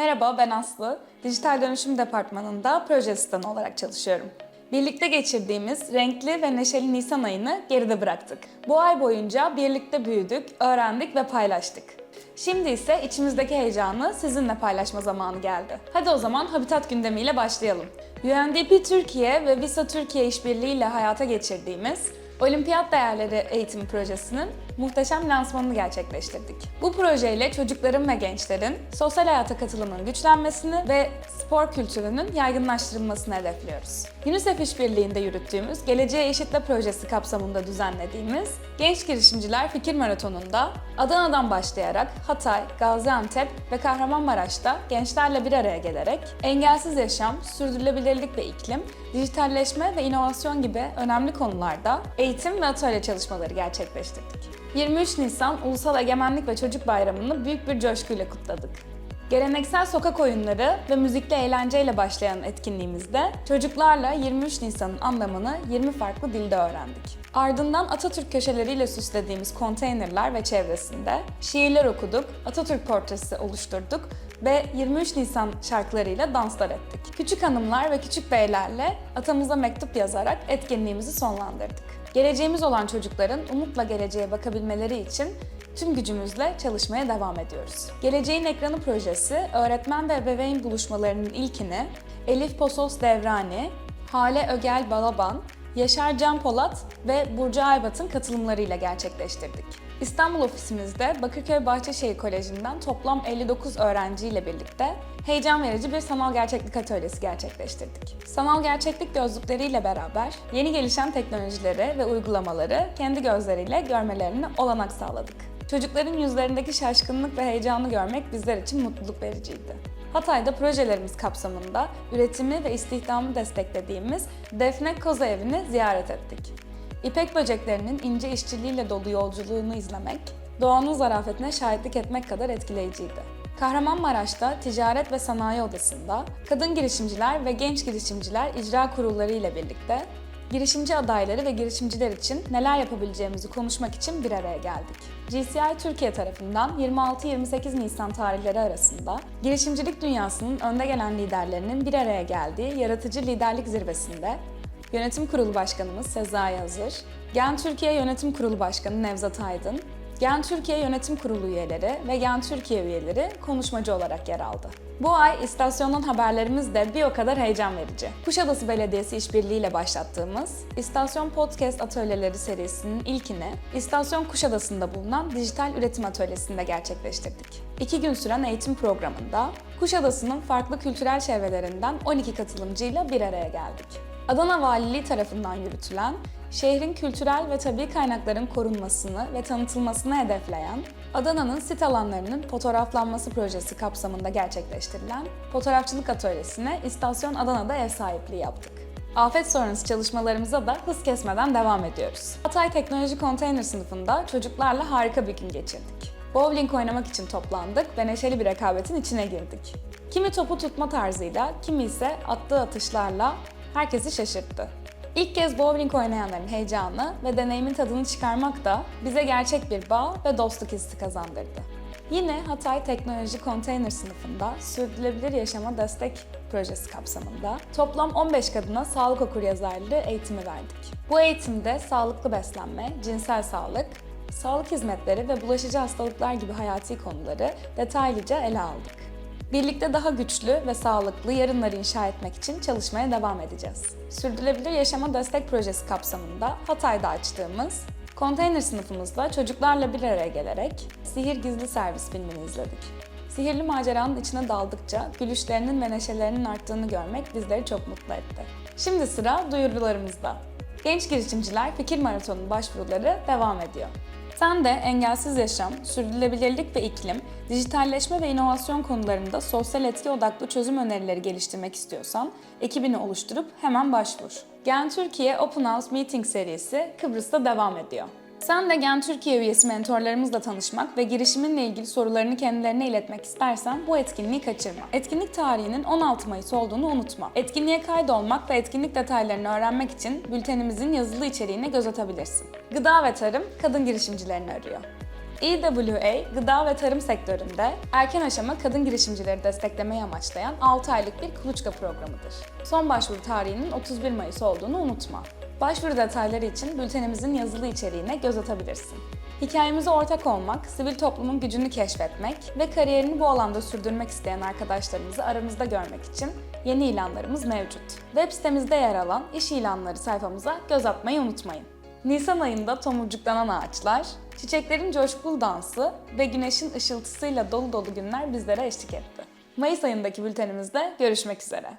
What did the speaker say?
Merhaba ben Aslı. Dijital Dönüşüm Departmanı'nda proje asistanı olarak çalışıyorum. Birlikte geçirdiğimiz renkli ve neşeli Nisan ayını geride bıraktık. Bu ay boyunca birlikte büyüdük, öğrendik ve paylaştık. Şimdi ise içimizdeki heyecanı sizinle paylaşma zamanı geldi. Hadi o zaman Habitat gündemiyle başlayalım. UNDP Türkiye ve Visa Türkiye işbirliğiyle hayata geçirdiğimiz Olimpiyat Değerleri Eğitim Projesi'nin muhteşem lansmanını gerçekleştirdik. Bu projeyle çocukların ve gençlerin sosyal hayata katılımının güçlenmesini ve spor kültürünün yaygınlaştırılmasını hedefliyoruz. UNICEF işbirliğinde yürüttüğümüz Geleceğe Eşitle projesi kapsamında düzenlediğimiz Genç Girişimciler Fikir Maratonu'nda Adana'dan başlayarak Hatay, Gaziantep ve Kahramanmaraş'ta gençlerle bir araya gelerek engelsiz yaşam, sürdürülebilirlik ve iklim, dijitalleşme ve inovasyon gibi önemli konularda eğitim ve atölye çalışmaları gerçekleştirdik. 23 Nisan Ulusal Egemenlik ve Çocuk Bayramı'nı büyük bir coşkuyla kutladık. Geleneksel sokak oyunları ve müzikli eğlenceyle başlayan etkinliğimizde çocuklarla 23 Nisan'ın anlamını 20 farklı dilde öğrendik. Ardından Atatürk köşeleriyle süslediğimiz konteynerler ve çevresinde şiirler okuduk, Atatürk portresi oluşturduk ve 23 Nisan şarkılarıyla danslar ettik. Küçük hanımlar ve küçük beylerle atamıza mektup yazarak etkinliğimizi sonlandırdık. Geleceğimiz olan çocukların umutla geleceğe bakabilmeleri için tüm gücümüzle çalışmaya devam ediyoruz. Geleceğin Ekranı projesi öğretmen ve ebeveyn buluşmalarının ilkini Elif Posos Devrani, Hale Ögel Balaban, Yaşar Can Polat ve Burcu Aybat'ın katılımlarıyla gerçekleştirdik. İstanbul ofisimizde Bakırköy Bahçeşehir Koleji'nden toplam 59 öğrenciyle birlikte heyecan verici bir sanal gerçeklik atölyesi gerçekleştirdik. Sanal gerçeklik gözlükleriyle beraber yeni gelişen teknolojileri ve uygulamaları kendi gözleriyle görmelerini olanak sağladık. Çocukların yüzlerindeki şaşkınlık ve heyecanı görmek bizler için mutluluk vericiydi. Hatay'da projelerimiz kapsamında üretimi ve istihdamı desteklediğimiz Defne Koza Evi'ni ziyaret ettik. İpek böceklerinin ince işçiliğiyle dolu yolculuğunu izlemek, doğanın zarafetine şahitlik etmek kadar etkileyiciydi. Kahramanmaraş'ta Ticaret ve Sanayi Odası'nda kadın girişimciler ve genç girişimciler icra kurulları ile birlikte girişimci adayları ve girişimciler için neler yapabileceğimizi konuşmak için bir araya geldik. GCI Türkiye tarafından 26-28 Nisan tarihleri arasında girişimcilik dünyasının önde gelen liderlerinin bir araya geldiği Yaratıcı Liderlik Zirvesi'nde Yönetim Kurulu Başkanımız Sezai Hazır, Gen Türkiye Yönetim Kurulu Başkanı Nevzat Aydın, Gen Türkiye Yönetim Kurulu üyeleri ve Gen Türkiye üyeleri konuşmacı olarak yer aldı. Bu ay istasyondan haberlerimiz de bir o kadar heyecan verici. Kuşadası Belediyesi işbirliğiyle başlattığımız İstasyon Podcast Atölyeleri serisinin ilkini İstasyon Kuşadası'nda bulunan Dijital Üretim Atölyesi'nde gerçekleştirdik. İki gün süren eğitim programında Kuşadası'nın farklı kültürel çevrelerinden 12 katılımcıyla bir araya geldik. Adana Valiliği tarafından yürütülen şehrin kültürel ve tabi kaynakların korunmasını ve tanıtılmasını hedefleyen Adana'nın sit alanlarının fotoğraflanması projesi kapsamında gerçekleştirilen fotoğrafçılık atölyesine İstasyon Adana'da ev sahipliği yaptık. Afet sonrası çalışmalarımıza da hız kesmeden devam ediyoruz. Hatay Teknoloji Konteyner sınıfında çocuklarla harika bir gün geçirdik. Bowling oynamak için toplandık ve neşeli bir rekabetin içine girdik. Kimi topu tutma tarzıyla, kimi ise attığı atışlarla herkesi şaşırttı. İlk kez bowling oynayanların heyecanı ve deneyimin tadını çıkarmak da bize gerçek bir bağ ve dostluk hissi kazandırdı. Yine Hatay Teknoloji Konteyner sınıfında Sürdürülebilir Yaşama Destek Projesi kapsamında toplam 15 kadına sağlık okuryazarlığı eğitimi verdik. Bu eğitimde sağlıklı beslenme, cinsel sağlık, sağlık hizmetleri ve bulaşıcı hastalıklar gibi hayati konuları detaylıca ele aldık. Birlikte daha güçlü ve sağlıklı yarınları inşa etmek için çalışmaya devam edeceğiz. Sürdürülebilir Yaşama Destek Projesi kapsamında Hatay'da açtığımız konteyner sınıfımızda çocuklarla bir araya gelerek Sihir Gizli Servis filmini izledik. Sihirli maceranın içine daldıkça gülüşlerinin ve neşelerinin arttığını görmek bizleri çok mutlu etti. Şimdi sıra duyurularımızda. Genç girişimciler fikir maratonu başvuruları devam ediyor. Sen de engelsiz yaşam, sürdürülebilirlik ve iklim, dijitalleşme ve inovasyon konularında sosyal etki odaklı çözüm önerileri geliştirmek istiyorsan ekibini oluşturup hemen başvur. Gen Türkiye Open House Meeting serisi Kıbrıs'ta devam ediyor. Sen de Gen Türkiye üyesi mentorlarımızla tanışmak ve girişiminle ilgili sorularını kendilerine iletmek istersen bu etkinliği kaçırma. Etkinlik tarihinin 16 Mayıs olduğunu unutma. Etkinliğe kaydolmak ve etkinlik detaylarını öğrenmek için bültenimizin yazılı içeriğine göz atabilirsin. Gıda ve Tarım kadın girişimcilerini arıyor. EWA, gıda ve tarım sektöründe erken aşama kadın girişimcileri desteklemeyi amaçlayan 6 aylık bir kuluçka programıdır. Son başvuru tarihinin 31 Mayıs olduğunu unutma. Başvuru detayları için bültenimizin yazılı içeriğine göz atabilirsin. Hikayemize ortak olmak, sivil toplumun gücünü keşfetmek ve kariyerini bu alanda sürdürmek isteyen arkadaşlarımızı aramızda görmek için yeni ilanlarımız mevcut. Web sitemizde yer alan iş ilanları sayfamıza göz atmayı unutmayın. Nisan ayında tomurcuklanan ağaçlar, çiçeklerin coşkulu dansı ve güneşin ışıltısıyla dolu dolu günler bizlere eşlik etti. Mayıs ayındaki bültenimizde görüşmek üzere.